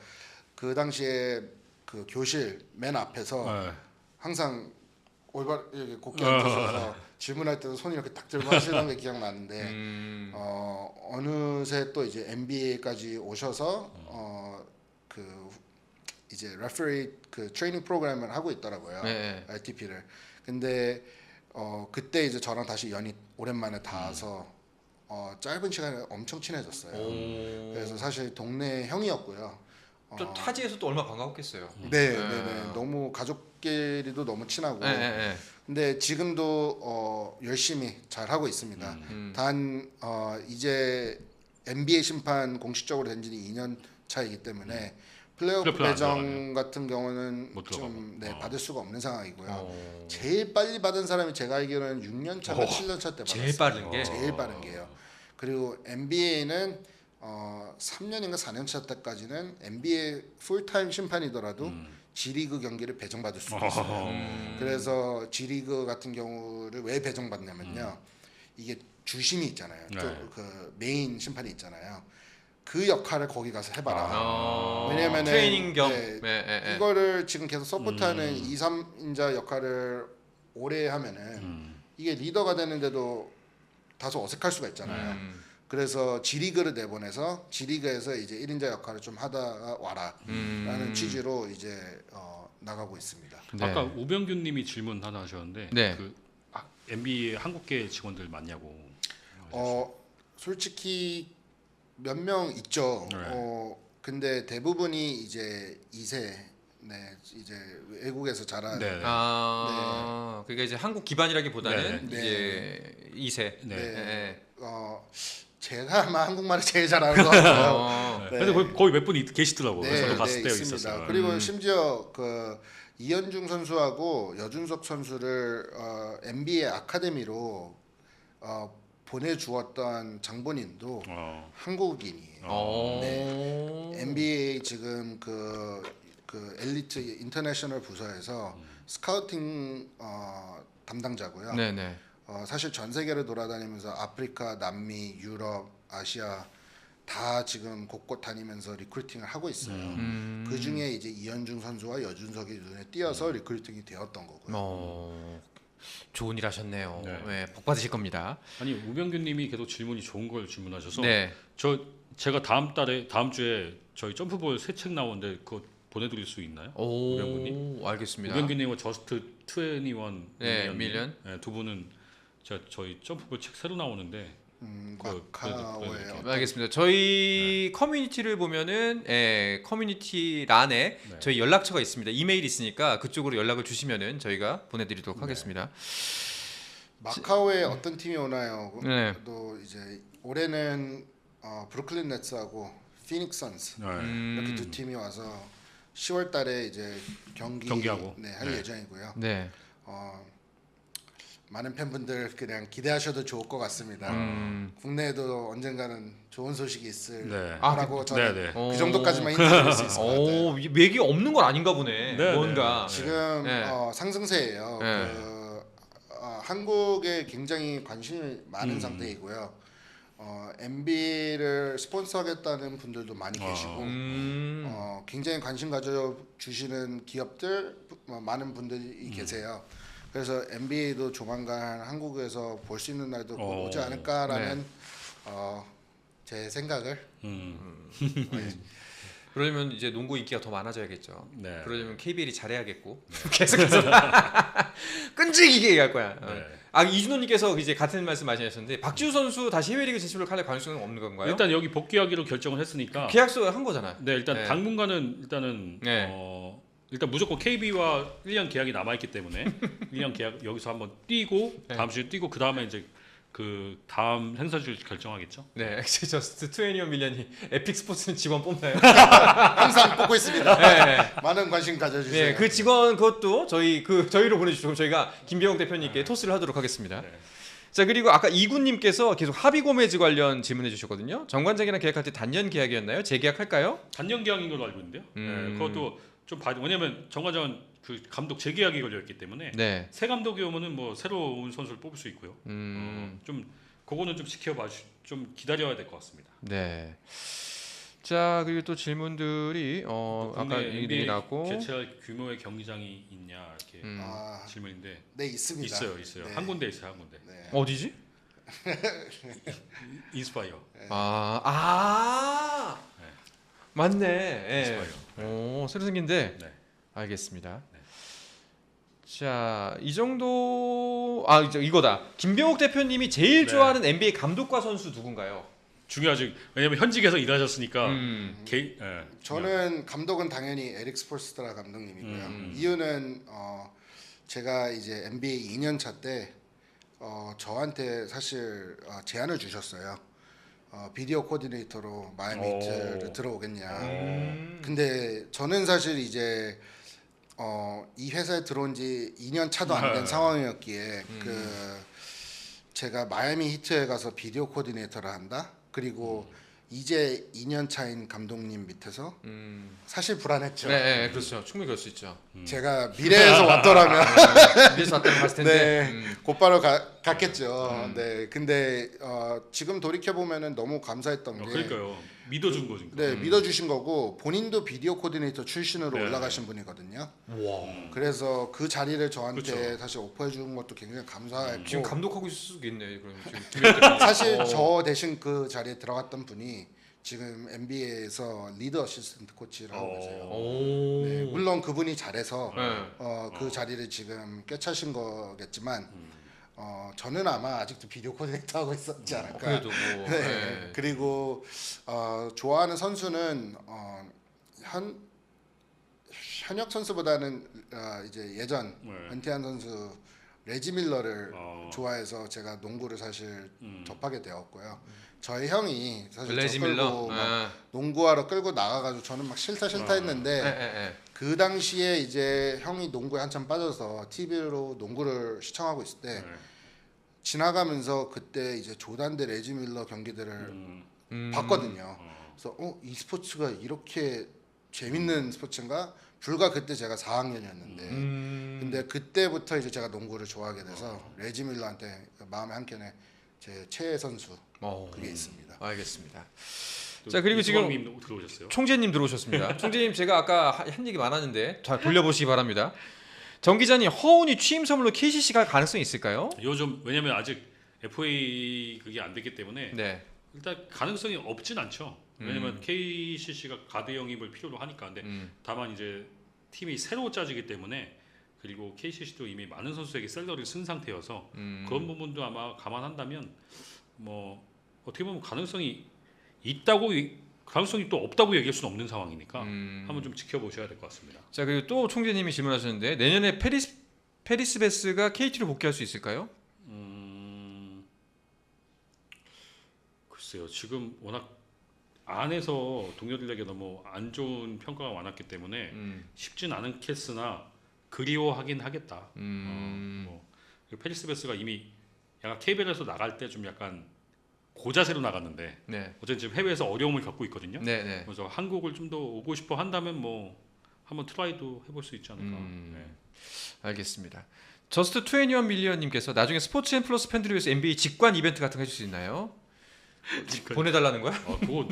[SPEAKER 3] 그 당시에 그 교실 맨 앞에서
[SPEAKER 2] 네.
[SPEAKER 3] 항상 올바르 이렇게 곧게
[SPEAKER 2] 어.
[SPEAKER 3] 앉으셔서 질문할 때도 손 이렇게 딱 들고 하시는 게 기억나는데
[SPEAKER 1] 음.
[SPEAKER 3] 어, 어느새 또 이제 NBA까지 오셔서 어, 그 이제 레퍼리 그 트레이닝 프로그램을 하고 있더라고요.
[SPEAKER 1] 네, 네.
[SPEAKER 3] RTP를. 근데 어, 그때 이제 저랑 다시 연이 오랜만에 닿아서 어, 짧은 시간에 엄청 친해졌어요.
[SPEAKER 1] 오.
[SPEAKER 3] 그래서 사실 동네 형이었고요. 어,
[SPEAKER 1] 또 타지에서 또 얼마 나 반가웠겠어요.
[SPEAKER 3] 네,
[SPEAKER 1] 네.
[SPEAKER 3] 네, 네. 너무 가족끼리도 너무 친하고.
[SPEAKER 1] 예, 예,
[SPEAKER 3] 근데 지금도 어, 열심히 잘 하고 있습니다.
[SPEAKER 2] 음.
[SPEAKER 1] 음.
[SPEAKER 3] 단 어, 이제 NBA 심판 공식적으로 된 지는 2년 차이기 때문에 플레이오프
[SPEAKER 2] 플레이오프는 안
[SPEAKER 3] 배정 같은 경우는
[SPEAKER 2] 못
[SPEAKER 3] 좀
[SPEAKER 2] 들어가고.
[SPEAKER 3] 네,
[SPEAKER 2] 어.
[SPEAKER 3] 받을 수가 없는 상황이고요.
[SPEAKER 1] 어.
[SPEAKER 3] 제일 빨리 받은 사람이 제가 알기로는 6년 차가
[SPEAKER 1] 어,
[SPEAKER 3] 7년 차 때 받았어요.
[SPEAKER 1] 제일 빠른 게?
[SPEAKER 3] 제일 빠른 게요. 그리고 NBA는 어, 3년인가 4년 차 때까지는 NBA 풀타임 심판이더라도
[SPEAKER 2] 음.
[SPEAKER 3] G리그 경기를 배정받을 수도
[SPEAKER 2] 어.
[SPEAKER 3] 있어요.
[SPEAKER 1] 음.
[SPEAKER 3] 그래서 G리그 같은 경우를 왜 배정받냐면요. 이게 주심이 있잖아요.
[SPEAKER 2] 네.
[SPEAKER 3] 또그 메인 심판이 있잖아요. 그 역할을 거기 가서 해봐라.
[SPEAKER 1] 어.
[SPEAKER 3] 왜냐면은,
[SPEAKER 1] 트레이닝 겸.
[SPEAKER 3] 네,
[SPEAKER 1] 예, 예, 예.
[SPEAKER 3] 이거를 지금 계속 서포트하는
[SPEAKER 2] 음.
[SPEAKER 3] 2, 3인자 역할을 오래 하면은
[SPEAKER 2] 음.
[SPEAKER 3] 이게 리더가 되는데도 다소 어색할 수가 있잖아요.
[SPEAKER 1] 음.
[SPEAKER 3] 그래서 G리그를 내보내서 G리그에서 이제 1인자 역할을 좀 하다가 와라라는
[SPEAKER 1] 음.
[SPEAKER 3] 취지로 이제 어, 나가고 있습니다.
[SPEAKER 1] 네.
[SPEAKER 2] 아까 우병규님이 질문 하나 하셨는데
[SPEAKER 1] 네.
[SPEAKER 2] 그 아, NBA 한국계 직원들 많냐고.
[SPEAKER 3] 어 솔직히 몇 명 있죠.
[SPEAKER 2] 네.
[SPEAKER 3] 어 근데 대부분이 이제 2세 네 이제 외국에서 자란
[SPEAKER 2] 네.
[SPEAKER 1] 아, 그게 이제 한국 기반이라기보다는
[SPEAKER 3] 네.
[SPEAKER 1] 이제 2세.
[SPEAKER 2] 네.
[SPEAKER 3] 네.
[SPEAKER 1] 예,
[SPEAKER 3] 어 제가 아마 한국말을 제일 잘하는 것 같아요.
[SPEAKER 1] 어,
[SPEAKER 2] 네.
[SPEAKER 3] 네.
[SPEAKER 2] 근데 거기 몇 분이 계시더라고. 요 저도 갔을 때가
[SPEAKER 3] 있습니다.
[SPEAKER 2] 있었어요.
[SPEAKER 3] 그리고
[SPEAKER 1] 음.
[SPEAKER 3] 심지어 그 이현중 선수하고 여준석 선수를 어, NBA 아카데미로 어, 보내주었던 장본인도
[SPEAKER 2] 어.
[SPEAKER 3] 한국인이에요.
[SPEAKER 1] 어.
[SPEAKER 3] 네. NBA 지금 그, 그 엘리트 인터내셔널 부서에서 스카우팅 어, 담당자고요.
[SPEAKER 1] 네네.
[SPEAKER 3] 어, 사실 전 세계를 돌아다니면서 아프리카, 남미, 유럽, 아시아 다 지금 곳곳 다니면서 리크루팅을 하고 있어요.
[SPEAKER 1] 음.
[SPEAKER 3] 그 중에 이제 이현중 선수와 여준석이 눈에 띄어서 리크루팅이 되었던 거고요.
[SPEAKER 1] 어, 좋은 일 하셨네요.
[SPEAKER 2] 네.
[SPEAKER 1] 네, 복 받으실 겁니다.
[SPEAKER 2] 아니 우병규님이 계속 질문이 좋은 걸 질문하셔서
[SPEAKER 1] 네.
[SPEAKER 2] 저 제가 다음 달에 다음 주에 저희 점프볼 새 책 나오는데 그거 보내드릴 수 있나요?
[SPEAKER 1] 오,
[SPEAKER 2] 우병구님?
[SPEAKER 1] 알겠습니다.
[SPEAKER 2] 우병규님과 저스트 21
[SPEAKER 1] 네.
[SPEAKER 2] 밀리언. 네, 두 분은 제가 저희 점프볼 책 새로 나오는데
[SPEAKER 3] 음,
[SPEAKER 2] 그- 그-
[SPEAKER 3] 어떤
[SPEAKER 1] 알겠습니다. 저희 커뮤니티를 보면은 예, 커뮤니티 란에
[SPEAKER 2] 네.
[SPEAKER 1] 저희 연락처가 있습니다. 이메일 있으니까 그쪽으로 연락을 주시면은 저희가 보내드리도록
[SPEAKER 2] 네.
[SPEAKER 1] 하겠습니다.
[SPEAKER 3] 마카오에 어떤 팀이 오나요?
[SPEAKER 1] 네.
[SPEAKER 3] 또 이제 올해는 어, 브루클린 넷스하고 피닉스 선스
[SPEAKER 2] 네.
[SPEAKER 1] 음,
[SPEAKER 3] 이렇게 두 팀이 와서 10월 달에 이제 경기
[SPEAKER 2] 경기하고.
[SPEAKER 3] 네, 할
[SPEAKER 2] 네.
[SPEAKER 3] 예정이고요.
[SPEAKER 1] 네.
[SPEAKER 3] 어, 많은 팬분들 그냥 기대하셔도 좋을 것 같습니다.
[SPEAKER 1] 음,
[SPEAKER 3] 국내에도 언젠가는 좋은 소식이 있을
[SPEAKER 2] 네.
[SPEAKER 1] 아,
[SPEAKER 3] 거라고 저는
[SPEAKER 2] 네, 네.
[SPEAKER 3] 그 정도까지만 드릴 수 있을 것 같아요.
[SPEAKER 1] 오, 맥이 없는 건 아닌가 보네.
[SPEAKER 2] 네,
[SPEAKER 1] 뭔가.
[SPEAKER 2] 네.
[SPEAKER 3] 지금
[SPEAKER 1] 네.
[SPEAKER 3] 어, 상승세예요.
[SPEAKER 1] 네.
[SPEAKER 3] 그, 어, 한국에 굉장히 관심이 많은
[SPEAKER 2] 음.
[SPEAKER 3] 상태이고요. 어, MB를 스폰서하겠다는 분들도 많이
[SPEAKER 2] 아.
[SPEAKER 3] 계시고
[SPEAKER 1] 음,
[SPEAKER 3] 어, 굉장히 관심 가져 주시는 기업들 어, 많은 분들이
[SPEAKER 2] 음.
[SPEAKER 3] 계세요. 그래서 NBA도 조만간 한국에서 볼 수 있는 날도 곧
[SPEAKER 2] 어.
[SPEAKER 3] 오지 않을까라는 어, 제 생각을
[SPEAKER 2] 음.
[SPEAKER 1] 그러려면 이제 농구 인기가 더 많아져야겠죠.
[SPEAKER 2] 네.
[SPEAKER 1] 그러려면 KBL이 잘해야겠고 계속해서 끈질기게 얘기할 거야. 어.
[SPEAKER 2] 네.
[SPEAKER 1] 아 이준호님께서 이제 같은 말씀 하셨는데 박지우 선수 다시 해외리그 진출을 할 가능성은 없는 건가요?
[SPEAKER 2] 일단 여기 복귀하기로 결정을 했으니까
[SPEAKER 1] 계약서 한 거잖아요.
[SPEAKER 2] 네 일단
[SPEAKER 1] 네.
[SPEAKER 2] 당분간은 일단은
[SPEAKER 1] 네.
[SPEAKER 2] 어, 일단 무조건 KB와 1년 계약이 남아 있기 때문에 1년 계약 여기서 한번 뛰고
[SPEAKER 1] 네.
[SPEAKER 2] 다음 주에 뛰고 그 다음에 이제 그 다음 행사주를 결정하겠죠.
[SPEAKER 1] 네, 저스트 21 밀리언이 에픽 스포츠는 직원 뽑나요?
[SPEAKER 3] 항상 뽑고 있습니다.
[SPEAKER 1] 네,
[SPEAKER 3] 많은 관심 가져주세요.
[SPEAKER 1] 네, 그 직원 그것도 저희 그 저희로 보내주시고 저희가 김병욱 대표님께 토스를 하도록 하겠습니다.
[SPEAKER 2] 네.
[SPEAKER 1] 자 그리고 아까 이군님께서 계속 합의 고메즈 관련 질문해 주셨거든요. 정관장이랑 계약할 때 단년 계약이었나요? 재계약할까요?
[SPEAKER 2] 단년 계약인 걸로 알고 있는데요.
[SPEAKER 1] 음.
[SPEAKER 2] 네, 그것도 좀 봐야 돼. 왜냐면 정관장은 그 감독 재계약이 걸려 있기 때문에
[SPEAKER 1] 네.
[SPEAKER 2] 새 감독이 오면은 뭐 새로운 선수를 뽑을 수 있고요.
[SPEAKER 1] 음,
[SPEAKER 2] 어, 좀 그거는 좀 지켜봐 주, 좀 기다려야 될 것 같습니다.
[SPEAKER 1] 네. 자 그리고 또 질문들이 어 아까
[SPEAKER 2] 국내
[SPEAKER 1] 얘기들이
[SPEAKER 2] NBA
[SPEAKER 1] 나왔고
[SPEAKER 2] 개최할 규모의 경기장이 있냐 이렇게
[SPEAKER 1] 음.
[SPEAKER 3] 아,
[SPEAKER 2] 질문인데
[SPEAKER 3] 네 있습니다.
[SPEAKER 2] 있어요, 있어요.
[SPEAKER 3] 네.
[SPEAKER 2] 한 군데 있어요, 한 군데.
[SPEAKER 3] 네.
[SPEAKER 1] 어디지?
[SPEAKER 2] 인스파이어.
[SPEAKER 1] 아, 아,
[SPEAKER 2] 네.
[SPEAKER 1] 맞네. 예.
[SPEAKER 2] 인스파이어.
[SPEAKER 1] 오, 새로 생긴데.
[SPEAKER 2] 네.
[SPEAKER 1] 알겠습니다.
[SPEAKER 2] 네.
[SPEAKER 1] 자, 이 정도 아 이제 이거다. 김병욱 대표님이 제일
[SPEAKER 2] 네.
[SPEAKER 1] 좋아하는 NBA 감독과 선수 누군가요?
[SPEAKER 2] 중요하지. 왜냐면 현직에서 일하셨으니까.
[SPEAKER 1] 음.
[SPEAKER 2] 개, 예.
[SPEAKER 3] 저는 감독은 당연히 에릭 스폴스트라 감독님이고요.
[SPEAKER 2] 음.
[SPEAKER 3] 이유는 어, 제가 이제 NBA 2년 차 때 어, 저한테 사실 어, 제안을 주셨어요. 어, 비디오 코디네이터로. 히트를 들어오겠냐.
[SPEAKER 1] 음.
[SPEAKER 3] 근데 저는 사실 이제 어, 이 회사에 들어온 지 2년 차도 안된
[SPEAKER 2] 네.
[SPEAKER 3] 상황이었기에
[SPEAKER 1] 음.
[SPEAKER 3] 그 제가 마이애미 히트에 가서 비디오 코디네이터를 한다. 그리고 이제 2년 차인 감독님 밑에서
[SPEAKER 1] 음.
[SPEAKER 3] 사실 불안했죠.
[SPEAKER 1] 네, 네, 그렇죠. 충분히 그럴 수 있죠.
[SPEAKER 3] 제가 미래에서 왔더라면
[SPEAKER 1] 미래에서 왔다는 봤을 텐데.
[SPEAKER 3] 네.
[SPEAKER 1] 음.
[SPEAKER 3] 곧바로 가, 갔겠죠. 네, 근데 어, 지금 돌이켜 보면은 너무 감사했던
[SPEAKER 2] 어,
[SPEAKER 3] 게
[SPEAKER 2] 그러니까요. 믿어준 거지.
[SPEAKER 3] 네, 믿어주신 거고 본인도 비디오 코디네이터 출신으로
[SPEAKER 2] 네.
[SPEAKER 3] 올라가신 분이거든요.
[SPEAKER 1] 와.
[SPEAKER 3] 그래서 그 자리를 저한테
[SPEAKER 2] 그쵸.
[SPEAKER 3] 사실 오퍼해 준 것도 굉장히 감사했고
[SPEAKER 1] 지금 감독하고 있을 수도 있네. 그럼 지금.
[SPEAKER 3] 사실
[SPEAKER 1] 어.
[SPEAKER 3] 저 대신 그 자리에 들어갔던 분이 지금 NBA에서 리더 어시스턴트 코치라고
[SPEAKER 2] 어.
[SPEAKER 3] 계세요.
[SPEAKER 1] 오.
[SPEAKER 3] 네, 물론 그분이 잘해서
[SPEAKER 1] 네.
[SPEAKER 3] 어, 그 자리를 지금 꿰차신 거겠지만 어, 저는 아마 아직도 비디오 코디네이터 하고 있었지 않을까.
[SPEAKER 1] 그래도 뭐.
[SPEAKER 3] 네.
[SPEAKER 1] 네.
[SPEAKER 3] 그리고 어, 좋아하는 선수는 어, 현 현역 선수보다는 어, 이제 예전
[SPEAKER 2] 네.
[SPEAKER 3] 은퇴한 선수 레지 밀러를
[SPEAKER 2] 어,
[SPEAKER 3] 좋아해서 제가 농구를 사실
[SPEAKER 2] 음.
[SPEAKER 3] 접하게 되었고요. 저희 형이 사실
[SPEAKER 1] 레지
[SPEAKER 3] 저 끌고
[SPEAKER 1] 아.
[SPEAKER 3] 농구하러 끌고 나가가지고 저는 막 싫다 싫다
[SPEAKER 2] 어.
[SPEAKER 3] 했는데
[SPEAKER 1] 예, 예, 예.
[SPEAKER 3] 그 당시에 이제 형이 농구에 한참 빠져서 TV로 농구를 시청하고 있을 때
[SPEAKER 2] 네.
[SPEAKER 3] 지나가면서 그때 이제 조단 대 레지 밀러 경기들을
[SPEAKER 2] 음,
[SPEAKER 1] 음.
[SPEAKER 3] 봤거든요.
[SPEAKER 2] 어,
[SPEAKER 3] 그래서 어, 이 스포츠가 이렇게 재밌는 스포츠인가? 불과 그때 제가 4학년이었는데
[SPEAKER 1] 음.
[SPEAKER 3] 근데 그때부터 이제 제가 농구를 좋아하게 돼서 레지 밀러한테 그 마음의 한켠에 제 최애 선수
[SPEAKER 1] 어.
[SPEAKER 3] 그게 있습니다.
[SPEAKER 1] 알겠습니다.
[SPEAKER 2] 또
[SPEAKER 1] 자, 그리고 지금-
[SPEAKER 2] 이수광님 들어오셨어요.
[SPEAKER 1] 총재님 들어오셨습니다. 총재님 제가 아까 하- 한 얘기 많았는데 잘 돌려보시기 바랍니다. 정 기자님 허운이 취임 선물로 KCC가 가능성이 있을까요?
[SPEAKER 2] 요즘 왜냐면 아직 FA 그게 안 됐기 때문에
[SPEAKER 1] 네.
[SPEAKER 2] 일단 가능성이 없진 않죠. 왜냐면
[SPEAKER 1] 음.
[SPEAKER 2] KCC가 가드 영입을 필요로 하니까. 근데
[SPEAKER 1] 음.
[SPEAKER 2] 다만 이제 팀이 새로 짜지기 때문에 그리고 KCC도 이미 많은 선수에게 셀러리를 쓴 상태여서
[SPEAKER 1] 음.
[SPEAKER 2] 그런 부분도 아마 감안한다면 뭐 어떻게 보면 가능성이 있다고 이- 가능성이 또 없다고 얘기할 수는 없는 상황이니까
[SPEAKER 1] 음.
[SPEAKER 2] 한번 좀 지켜보셔야 될 것 같습니다.
[SPEAKER 1] 자 그리고 또 총재님이 질문하셨는데 내년에 페리스 페리스 베스가 KT로 복귀할 수 있을까요?
[SPEAKER 2] 음, 글쎄요. 지금 워낙 안에서 동료들에게 너무 안 좋은 평가가 많았기 때문에
[SPEAKER 1] 음.
[SPEAKER 2] 쉽진 않겠으나 그리워하긴 하겠다.
[SPEAKER 1] 음.
[SPEAKER 2] 어, 뭐 그리고 페리스 베스가 이미 약간 KBL에서 나갈 때 좀 약간 고자세로 나갔는데
[SPEAKER 1] 네.
[SPEAKER 2] 어쨌든 지금 해외에서 어려움을 겪고 있거든요.
[SPEAKER 1] 네, 네.
[SPEAKER 2] 그래서 한국을 좀 더 오고 싶어 한다면 뭐 한번 트라이도 해볼 수 있지 않을까.
[SPEAKER 1] 음.
[SPEAKER 2] 네.
[SPEAKER 1] 알겠습니다. 저스트 21 밀리언님께서 나중에 스포츠 앤 플러스 팬들을 위해서 NBA 직관 이벤트 같은 거 해줄 수 있나요? 보내달라는 거야?
[SPEAKER 2] 아 그거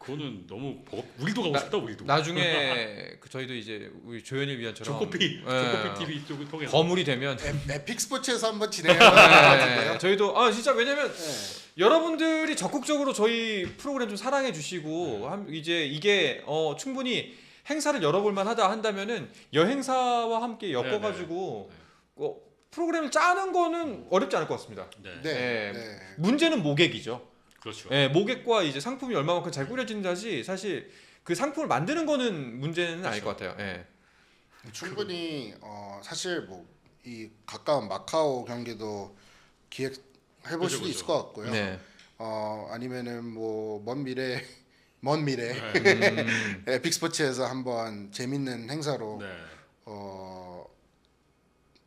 [SPEAKER 2] 그거는 너무 버- 우리도 가고
[SPEAKER 1] 나-
[SPEAKER 2] 싶다 우리도.
[SPEAKER 1] 나중에 그 저희도 이제 우리 조현일 위원처럼
[SPEAKER 2] 조코피
[SPEAKER 1] 예.
[SPEAKER 2] 조코피 TV 쪽을 통해서
[SPEAKER 1] 거물이 되면
[SPEAKER 3] 에, 에픽 스포츠에서 한번 진행해볼 것 같은데요.
[SPEAKER 1] 네, 저희도 아 진짜 왜냐면
[SPEAKER 3] 네.
[SPEAKER 1] 여러분들이 적극적으로 저희 프로그램 좀 사랑해 주시고 한- 이제 이게 어, 충분히 행사를 열어볼 만하다 한다면은 여행사와 함께 엮어가지고 어, 프로그램을 짜는 거는 어렵지 않을 것 같습니다.
[SPEAKER 2] 네.
[SPEAKER 3] 네.
[SPEAKER 1] 네.
[SPEAKER 3] 네.
[SPEAKER 1] 문제는 모객이죠.
[SPEAKER 2] 그렇죠.
[SPEAKER 1] 예, 모객과 이제 상품이 얼마만큼 잘 꾸려진다지 사실 그 상품을 만드는 거는 문제는 아닐 것 같아요. 예.
[SPEAKER 3] 충분히 어, 사실 뭐 이 가까운 마카오 경기도 기획 해 볼
[SPEAKER 2] 그죠,
[SPEAKER 3] 수도
[SPEAKER 2] 그죠.
[SPEAKER 3] 있을 것 같고요.
[SPEAKER 1] 네.
[SPEAKER 3] 어, 아니면은 뭐 먼 미래 먼 미래
[SPEAKER 2] 네.
[SPEAKER 1] 음,
[SPEAKER 3] 에픽 스포츠에서 한번 재밌는 행사로
[SPEAKER 2] 네.
[SPEAKER 3] 어,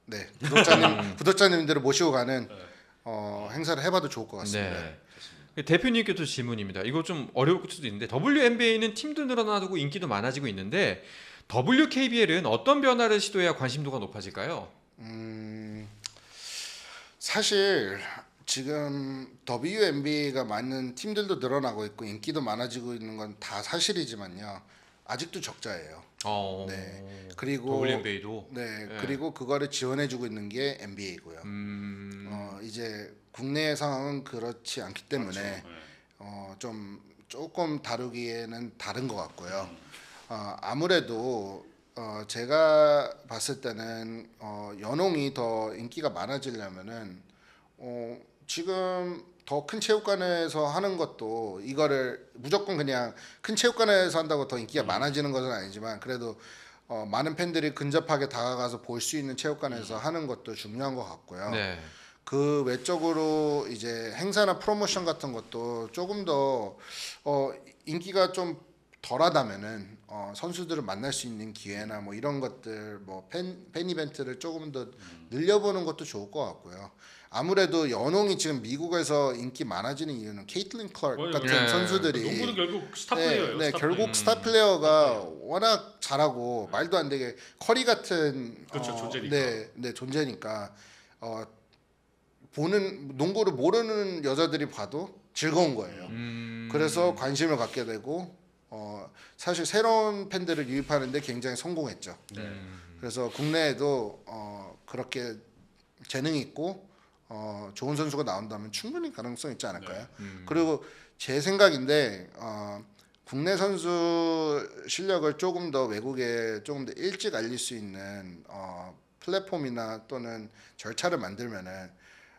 [SPEAKER 3] 네 구독자님 구독자님들을 모시고 가는
[SPEAKER 2] 네.
[SPEAKER 3] 어, 행사를 해봐도 좋을 것 같습니다.
[SPEAKER 1] 네. 대표님께도 질문입니다. 이거 좀 어려울 수도 있는데 WNBA는 팀도 늘어나고 인기도 많아지고 있는데 WKBL은 어떤 변화를 시도해야 관심도가 높아질까요?
[SPEAKER 3] 음, 사실 지금 WNBA가 많은 팀들도 늘어나고 있고 인기도 많아지고 있는 건 다 사실이지만요. 아직도 적자예요.
[SPEAKER 1] 어,
[SPEAKER 3] 네. 그리고
[SPEAKER 1] WNBA도
[SPEAKER 3] 네,
[SPEAKER 1] 네.
[SPEAKER 3] 그리고 그거를 지원해주고 있는 게 NBA고요.
[SPEAKER 1] 음,
[SPEAKER 3] 어, 이제 국내 상황은 그렇지 않기 때문에
[SPEAKER 2] 그렇죠. 네.
[SPEAKER 3] 어, 좀 조금 다루기에는 다른 것 같고요. 어, 아무래도 어, 제가 봤을 때는 어, 연홍이 더 인기가 많아지려면은 어, 지금 더 큰 체육관에서 하는 것도 이거를 무조건 그냥 큰 체육관에서 한다고 더 인기가 많아지는 것은 아니지만 그래도 어, 많은 팬들이 근접하게 다가가서 볼 수 있는 체육관에서 하는 것도 중요한 것 같고요.
[SPEAKER 1] 네.
[SPEAKER 3] 그 외적으로 이제 행사나 프로모션 같은 것도 조금 더 어, 인기가 좀 덜하다면은 어, 선수들을 만날 수 있는 기회나 뭐 이런 것들 뭐 팬 팬 이벤트를 조금 더 늘려보는 것도 좋을 것 같고요. 아무래도 연홍이 지금 미국에서 인기 많아지는 이유는 케이틀린
[SPEAKER 2] 어,
[SPEAKER 3] 같은
[SPEAKER 1] 네.
[SPEAKER 3] 선수들이
[SPEAKER 2] 농구는 결국 스타
[SPEAKER 3] 네,
[SPEAKER 2] 플레이어예요.
[SPEAKER 3] 네,
[SPEAKER 2] 스타
[SPEAKER 3] 결국
[SPEAKER 2] 플레이어.
[SPEAKER 3] 스타 플레이어가 워낙 잘하고 말도 안 되게 커리 같은
[SPEAKER 2] 그렇죠,
[SPEAKER 3] 어,
[SPEAKER 2] 존재니까.
[SPEAKER 3] 네, 네, 존재니까 어, 보는 농구를 모르는 여자들이 봐도 즐거운 거예요.
[SPEAKER 1] 음,
[SPEAKER 3] 그래서 관심을 갖게 되고 어, 사실 새로운 팬들을 유입하는데 굉장히 성공했죠.
[SPEAKER 1] 음,
[SPEAKER 3] 그래서 국내에도 어, 그렇게 재능 있고 어, 좋은 선수가 나온다면 충분히 가능성 있지 않을까요?
[SPEAKER 1] 음.
[SPEAKER 3] 그리고 제 생각인데 어, 국내 선수 실력을 조금 더 외국에 조금 더 일찍 알릴 수 있는 어, 플랫폼이나 또는 절차를 만들면은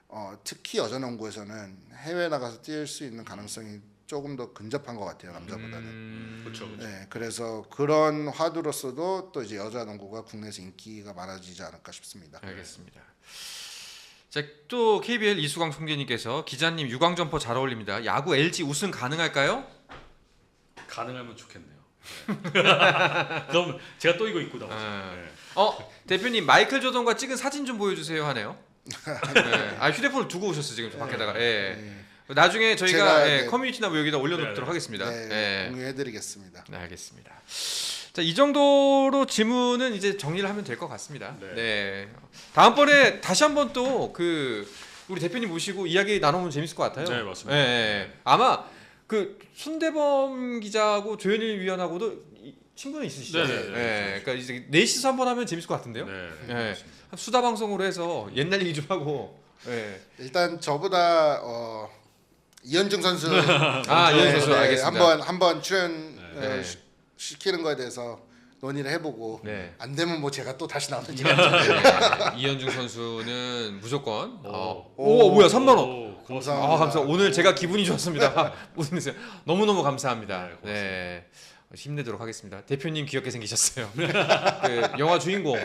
[SPEAKER 3] 어, 특히 여자 농구에서는 해외 나가서 뛸 수 있는 가능성이 조금 더 근접한 것 같아요 남자보다는.
[SPEAKER 1] 음,
[SPEAKER 2] 그렇죠. 그렇죠.
[SPEAKER 3] 네, 그래서 그런 화두로서도 또 이제 여자 농구가 국내에서 인기가 많아지지 않을까 싶습니다.
[SPEAKER 1] 알겠습니다. 자, 또 KBL 이수광 총재님께서 기자님 유광 점퍼 잘 어울립니다. 야구 LG 우승 가능할까요?
[SPEAKER 2] 가능하면 좋겠네요. 네. 그럼 제가 또 이거 입고 나오죠.
[SPEAKER 1] 아.
[SPEAKER 2] 네.
[SPEAKER 1] 어 대표님 마이클 조던과 찍은 사진 좀 보여주세요 하네요. 네. 아 휴대폰을 두고 오셨어 지금 저 밖에다가. 예.
[SPEAKER 3] 네,
[SPEAKER 1] 나중에 저희가 예,
[SPEAKER 3] 네.
[SPEAKER 1] 커뮤니티나 뭐 여기다 올려놓도록
[SPEAKER 2] 네, 네.
[SPEAKER 1] 하겠습니다.
[SPEAKER 3] 네,
[SPEAKER 1] 예.
[SPEAKER 3] 공유해드리겠습니다.
[SPEAKER 1] 네, 알겠습니다. 자, 이 정도로 질문은 이제 정리를 하면 될 것 같습니다. 네.
[SPEAKER 2] 네.
[SPEAKER 1] 다음번에 다시 한번 또 그 우리 대표님 모시고 이야기 나눠보면 재밌을 것 같아요.
[SPEAKER 2] 네, 맞습니다.
[SPEAKER 1] 예, 예. 아마 그 손대범 기자하고 조현일 위원하고도 이- 친분은 있으시죠?
[SPEAKER 2] 네, 네, 네,
[SPEAKER 1] 예, 그러니까 이제 넷이서 한번 하면 재밌을 것 같은데요.
[SPEAKER 2] 네.
[SPEAKER 1] 예.
[SPEAKER 2] 맞습니다.
[SPEAKER 1] 수다 방송으로 해서 옛날 얘기 좀 하고. 예.
[SPEAKER 3] 일단 저보다 어, 이현중 선수
[SPEAKER 1] 아, 이현중 선수
[SPEAKER 3] 네,
[SPEAKER 1] 알겠습니다.
[SPEAKER 3] 한번 한번 출연
[SPEAKER 1] 네.
[SPEAKER 3] 어, 시, 시키는 거에 대해서 논의를 해보고
[SPEAKER 1] 네.
[SPEAKER 3] 안 되면 뭐 제가 또 다시 나오는 지
[SPEAKER 1] 네. 이현중 선수는 무조건. 어.
[SPEAKER 2] 오.
[SPEAKER 1] 오, 뭐야 3만 원.
[SPEAKER 2] 오.
[SPEAKER 3] 감사합니다.
[SPEAKER 1] 아 감사. 오늘 제가 기분이 좋았습니다. 무슨 일이세요? 너무 너무 감사합니다.
[SPEAKER 2] 네.
[SPEAKER 1] 네. 힘내도록 하겠습니다. 대표님 귀엽게 생기셨어요. 그 영화 주인공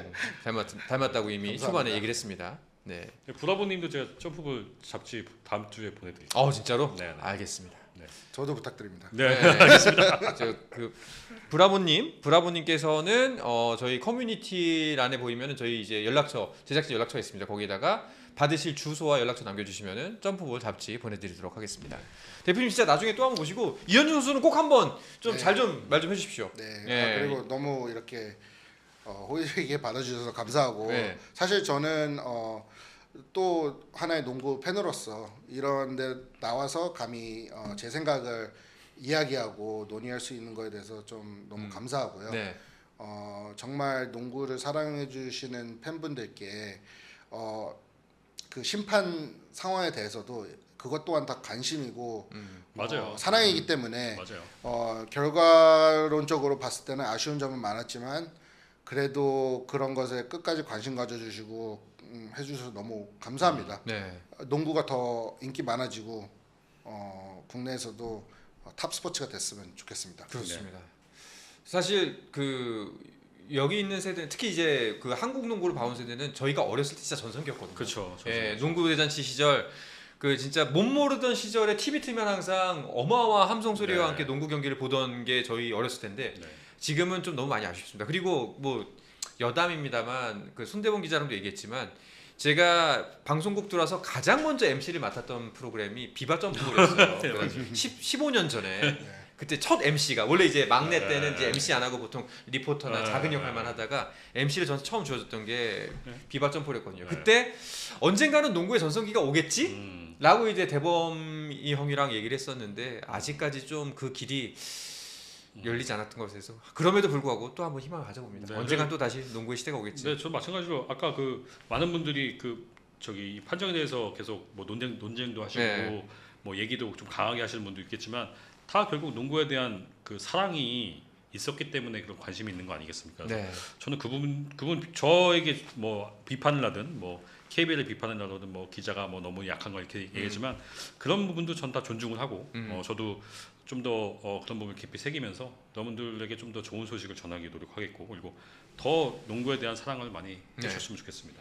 [SPEAKER 1] 닮았 닮았다고 이미
[SPEAKER 3] 감사합니다.
[SPEAKER 1] 초반에 얘기를 했습니다. 네.
[SPEAKER 2] 브라보님도 제가 점프볼 잡지 다음 주에 보내드릴게요.
[SPEAKER 1] 어 진짜로?
[SPEAKER 2] 네, 네.
[SPEAKER 1] 알겠습니다.
[SPEAKER 3] 저도 부탁드립니다.
[SPEAKER 2] 네.
[SPEAKER 1] 알겠습니다. 저그 브라보님, 브라보님께서는 어 저희 커뮤니티란에 보이면은 저희 이제 연락처 제작진 연락처가 있습니다. 거기에다가 받으실 주소와 연락처 남겨주시면은 점프볼 잡지 보내드리도록 하겠습니다. 대표님 진짜 나중에 또 한번 모시고 이현준 선수는 꼭 한번 좀
[SPEAKER 3] 네.
[SPEAKER 1] 잘좀 말 좀 해주십시오.
[SPEAKER 3] 네.
[SPEAKER 1] 예.
[SPEAKER 3] 아, 그리고 너무 이렇게 어, 호의게 받아주셔서 감사하고
[SPEAKER 1] 네.
[SPEAKER 3] 사실 저는 어, 또 하나의 농구 팬으로서 이런데 나와서 감히 어, 제 생각을 이야기하고 논의할 수 있는 거에 대해서 좀 너무
[SPEAKER 1] 음.
[SPEAKER 3] 감사하고요.
[SPEAKER 1] 네,
[SPEAKER 3] 어, 정말 농구를 사랑해 주시는 팬분들께 어, 그 심판 상황에 대해서도 그것 또한 다 관심이고
[SPEAKER 1] 음,
[SPEAKER 2] 맞아요.
[SPEAKER 3] 어, 사랑이기 때문에
[SPEAKER 2] 맞아요.
[SPEAKER 3] 어, 결과론적으로 봤을 때는 아쉬운 점은 많았지만 그래도 그런 것에 끝까지 관심 가져주시고 음, 해주셔서 너무 감사합니다.
[SPEAKER 1] 네,
[SPEAKER 3] 농구가 더 인기 많아지고 어, 국내에서도 어, 탑 스포츠가 됐으면 좋겠습니다.
[SPEAKER 1] 그렇습니다. 사실 그 여기 있는 세대, 특히 이제 그 한국 농구를 봐온 세대는 저희가 어렸을 때 진짜 전성기였거든요.
[SPEAKER 2] 그렇죠.
[SPEAKER 1] 예, 농구 대잔치 시절 그 진짜 못 모르던 시절에 TV 틀면 항상 어마어마한 함성 소리와
[SPEAKER 2] 네.
[SPEAKER 1] 함께 농구 경기를 보던 게 저희 어렸을 텐데
[SPEAKER 2] 네.
[SPEAKER 1] 지금은 좀 너무 많이 아쉽습니다. 그리고 뭐 여담입니다만 그 손대본 기자랑도 얘기했지만 제가 방송국 들어와서 가장 먼저 MC를 맡았던 프로그램이 비바 점프였어요. 10, 15년 전에
[SPEAKER 3] 네.
[SPEAKER 1] 그때 첫 MC가 원래 이제 막내
[SPEAKER 2] 네.
[SPEAKER 1] 때는 이제 MC 안 하고 보통 리포터나
[SPEAKER 2] 네.
[SPEAKER 1] 작은 역할만 하다가 MC를 전 처음 주어졌던 게
[SPEAKER 2] 네.
[SPEAKER 1] 비바 점프였거든요.
[SPEAKER 2] 네.
[SPEAKER 1] 그때 언젠가는 농구의 전성기가 오겠지?
[SPEAKER 2] 음,
[SPEAKER 1] 라고 이제 대범이 형이랑 얘기를 했었는데 아직까지 좀 그 길이 열리지 않았던 것에서 그럼에도 불구하고 또 한번 희망을 가져봅니다.
[SPEAKER 2] 네.
[SPEAKER 1] 언젠간 또 다시 농구의 시대가 오겠지.
[SPEAKER 2] 네, 저 마찬가지로 아까 그 많은 분들이 그 저기 이 판정에 대해서 계속 뭐 논쟁 논쟁도 하시고
[SPEAKER 1] 네.
[SPEAKER 2] 뭐 얘기도 좀 강하게 하시는 분도 있겠지만 다 결국 농구에 대한 그 사랑이 있었기 때문에 그런 관심이 있는 거 아니겠습니까?
[SPEAKER 1] 네.
[SPEAKER 2] 저는 그 부분 그분 저에게 뭐 비판을 하든 뭐 KBL을 비판을 하든 뭐 기자가 뭐 너무 약한 걸 이렇게 얘기했지만 그런 부분도 전 다 존중을 하고
[SPEAKER 1] 음.
[SPEAKER 2] 어, 저도 좀 더 어, 그런 부분을 깊이 새기면서 여러분들에게 좀 더 좋은 소식을 전하기 노력하겠고 그리고 더 농구에 대한 사랑을 많이
[SPEAKER 1] 네.
[SPEAKER 2] 해주셨으면 좋겠습니다.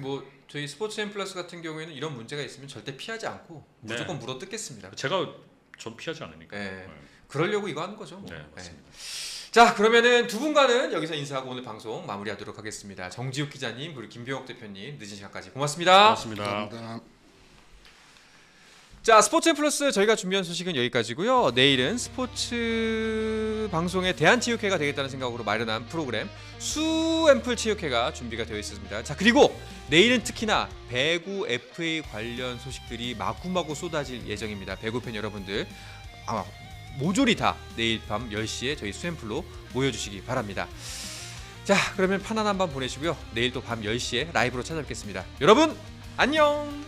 [SPEAKER 1] 뭐 저희 스포츠 앤 플러스 같은 경우에는 이런 문제가 있으면 절대 피하지 않고
[SPEAKER 2] 네.
[SPEAKER 1] 무조건 물어 뜯겠습니다.
[SPEAKER 2] 제가 전 피하지 않으니까.
[SPEAKER 1] 네.
[SPEAKER 2] 네,
[SPEAKER 1] 그러려고 이거 하는 거죠. 뭐.
[SPEAKER 2] 네,
[SPEAKER 1] 네.
[SPEAKER 2] 맞습니다.
[SPEAKER 1] 자 그러면은 두 분과는 여기서 인사하고 오늘 방송 마무리하도록 하겠습니다. 정지욱 기자님 그리고 김병욱 대표님 늦은 시간까지 고맙습니다.
[SPEAKER 2] 고맙습니다.
[SPEAKER 3] 감사합니다.
[SPEAKER 1] 자 스포츠 앤 플러스 저희가 준비한 소식은 여기까지고요. 내일은 스포츠 방송의 대한체육회가 되겠다는 생각으로 마련한 프로그램 수앰플 체육회가 준비가 되어 있습니다. 자 그리고 내일은 특히나 배구 FA 관련 소식들이 마구마구 쏟아질 예정입니다. 배구 팬 여러분들 아마 모조리 다 내일 밤 10시에 저희 수앰플로 모여주시기 바랍니다. 자 그러면 편안한 밤 보내시고요. 내일 또 밤 10시에 라이브로 찾아뵙겠습니다. 여러분 안녕.